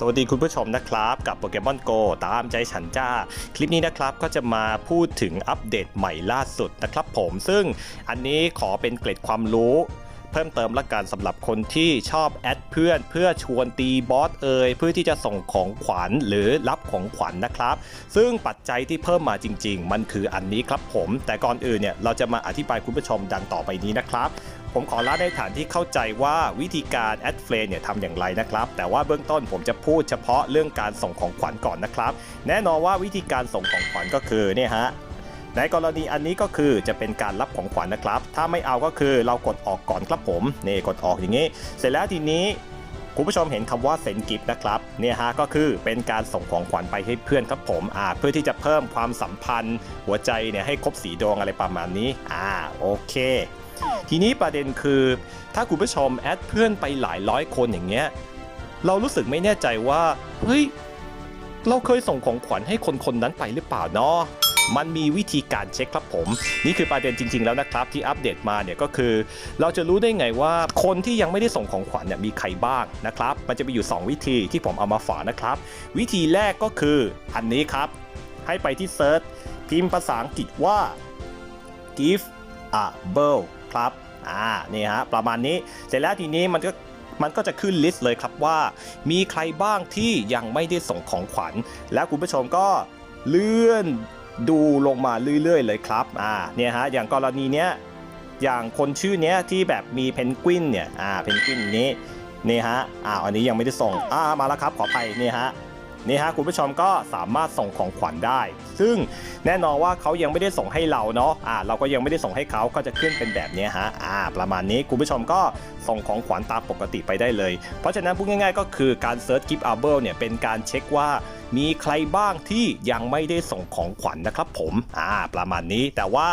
สวัสดีคุณผู้ชมนะครับ กับโปเกมอนโกตามใจฉันจ้า คลิปนี้นะครับก็จะมาพูดถึงอัปเดตใหม่ล่าสุดนะครับผมซึ่งอันนี้ขอเป็นเกร็ดความรู้ เพิ่มเติมละกันสำหรับคนที่ชอบแอดเพื่อนเพื่อชวนตีบอสเอ่ยเพื่อที่จะส่งของขวัญหรือรับของขวัญนะครับ ซึ่งปัจจัยที่เพิ่มมาจริง ๆ มันคืออันนี้ครับผม แต่ก่อนอื่นเนี่ยเราจะมาอธิบายคุณผู้ชมดังต่อไปนี้นะครับ ผมขอเล่าในฐานที่เข้าใจว่าวิธีการแอดเฟรนเนี่ยทำอย่างไรนะครับ แต่ว่าเบื้องต้นผมจะพูดเฉพาะเรื่องการส่งของขวัญก่อนนะครับ แน่นอนว่าวิธีการส่งของขวัญก็คือเนี่ยฮะในกรณีอันนี้ก็คือจะเป็นการรับของขวัญนะครับ ถ้าไม่เอาก็คือเรากดออกก่อนครับผมนี่กดออกอย่างนี้ เสร็จแล้วทีนี้ คุณผู้ชมเห็นคำว่าเซ็นกิฟต์นะครับเนี่ยฮะก็คือเป็นการส่งของขวัญไปให้เพื่อนครับผมอ่าเพื่อที่จะเพิ่มความสัมพันธ์ หัวใจเนี่ยให้ครบสีดวงอะไรประมาณนี้อ่าโอเค ทีนี้ประเด็นคือ ถ้าคุณผู้ชมแอดเพื่อนไปหลายร้อยคนอย่างเงี้ยเรารู้สึกไม่แน่ใจว่าเฮ้ยเราเคยส่งของขวัญให้คนคนนั้นไปหรือเปล่าเนาะ มันมีวิธีการเช็คครับผม นี่คือประเด็นจริง ๆ แล้วนะครับที่อัปเดตมาเนี่ยก็คือ เราจะรู้ได้ไงว่าคนที่ยังไม่ได้ส่งของขวัญเนี่ยมีใครบ้างนะครับ มันจะมีอยู่ 2 วิธีที่ผมเอามาฝากนะครับ วิธีแรกก็คืออันนี้ครับ ให้ไปที่เซิร์ชพิมพ์ภาษาอังกฤษว่า give a bell ครับอ่านี่ฮะประมาณนี้เสร็จแล้วทีนี้มันก็มันก็จะขึ้นลิสต์เลยครับว่า มีใครบ้างที่ยังไม่ได้ส่งของขวัญ แล้วคุณผู้ชมก็เลื่อน ดูลงมาเรื่อยๆ เลยครับอ่าเนี่ยฮะอย่างกรณีเนี้ยอย่างคนชื่อเนี้ยที่แบบมีเพนกวินเนี่ยอ่าเพนกวินนี้นี่ฮะอ่าอันนี้ยังไม่ได้ส่งอ่ามาแล้วครับขออภัยนี่ฮะ นี่ฮะคุณผู้ชมก็สามารถส่งของขวัญได้ ซึ่งแน่นอนว่าเขายังไม่ได้ส่งให้เราเนาะอ่าเราก็ยังไม่ได้ส่งให้เขาก็จะขึ้นเป็นแบบนี้ฮะอ่าประมาณนี้คุณผู้ชมก็ส่งของขวัญตามปกติไปได้เลย เพราะฉะนั้นพูดง่ายๆ ก็คือการเซิร์ชกิฟต์อาร์เบิลเนี่ยเป็นการเช็คว่ามีใครบ้างที่ยังไม่ได้ส่งของขวัญนะครับผมอ่าประมาณนี้แต่ว่า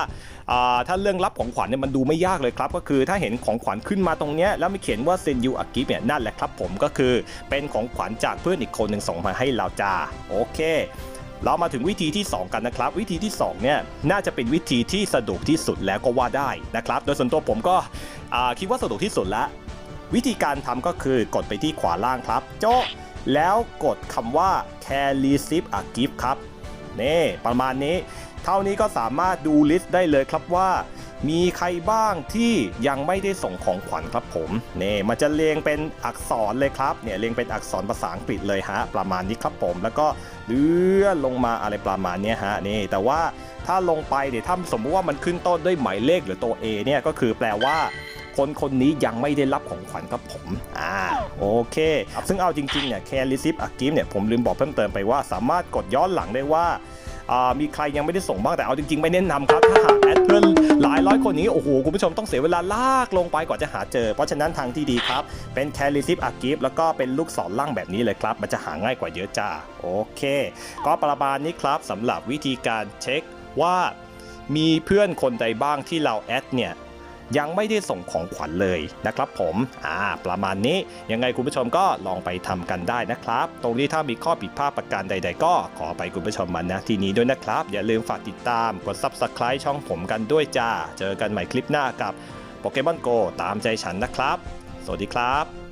อ่าถ้าเรื่องรับของขวัญเนี่ยมันดูไม่ยากเลยครับ ก็คือถ้าเห็นของขวัญขึ้นมาตรงเนี้ยแล้วมีเขียนว่าเซนยูอากิเนี่ยนั่นแหละครับผมก็คือเป็นของขวัญจากเพื่อนอีกคนหนึ่งส่งมาให้เราจ้าโอเค เรามาถึงวิธีที่ 2 กันนะครับ วิธีที่2เนี่ยน่าจะเป็นวิธีที่สะดวกที่สุดแล้วก็ว่าได้นะครับ โดยส่วนตัวผมก็คิดว่าสะดวกที่สุดแล้ววิธีการทำก็คือกดไปที่ขวาล่างครับโจ๊ะแล้วกดคำว่า can receive a gift ครับนี่ประมาณนี้ เท่านี้ก็สามารถดูลิสต์ได้เลยครับว่า มีใครบ้างที่ยังไม่ได้ส่งของขวัญครับผมนี่มันจะเรียงเป็นอักษรเลยครับเนี่ยเรียงเป็นอักษรภาษาอังกฤษเลยฮะประมาณนี้ครับผม แล้วก็เลื่อนลงมาอะไรประมาณนี้ฮะนี่แต่ว่าถ้าลงไปเนี่ยถ้าสมมติว่ามันขึ้นต้นด้วยหมายเลขหรือตัว A เนี่ยก็คือแปลว่าคนคนนี้ยังไม่ได้รับของขวัญครับผม อ่า โอเค ซึ่งเอาจริงๆ เนี่ยแคร์ลิซิฟอากิฟเนี่ย ผมลืมบอกเพิ่มเติมไปว่า สามารถกดย้อนหลังได้ว่า มีใครยังไม่ได้ส่งบ้างแต่เอาจริงๆ ไม่แนะนำครับถ้าหาก เพื่อนหลายร้อยคนนี้โอ้โหคุณผู้ชมต้องเสียเวลาลากลงไปกว่าจะหาเจอ เพราะฉะนั้นทางที่ดีครับ เป็นแคร์ลิซิปอากิฟแล้วก็เป็นลูกศรล่างแบบนี้เลยครับ มันจะหาง่ายกว่าเยอะจ้าโอเค ก็ประมาณนี้ครับสำหรับวิธีการเช็คว่ามีเพื่อนคนใดบ้างที่เราแอดเนี่ย ยังไม่ได้ส่งของขวัญเลยนะครับผมอ่าประมาณนี้ยังไงคุณผู้ชมก็ลองไปทำกันได้นะครับ ตรงนี้ถ้ามีข้อผิดพลาดประการใด ๆ ก็ขอไปคุณผู้ชมมาณที่นี้ด้วยนะครับ อย่าลืมฝากติดตามกด Subscribe ช่องผมกันด้วยจ้า เจอกันใหม่คลิปหน้ากับโปเกมอนโกตามใจฉันนะครับ สวัสดีครับ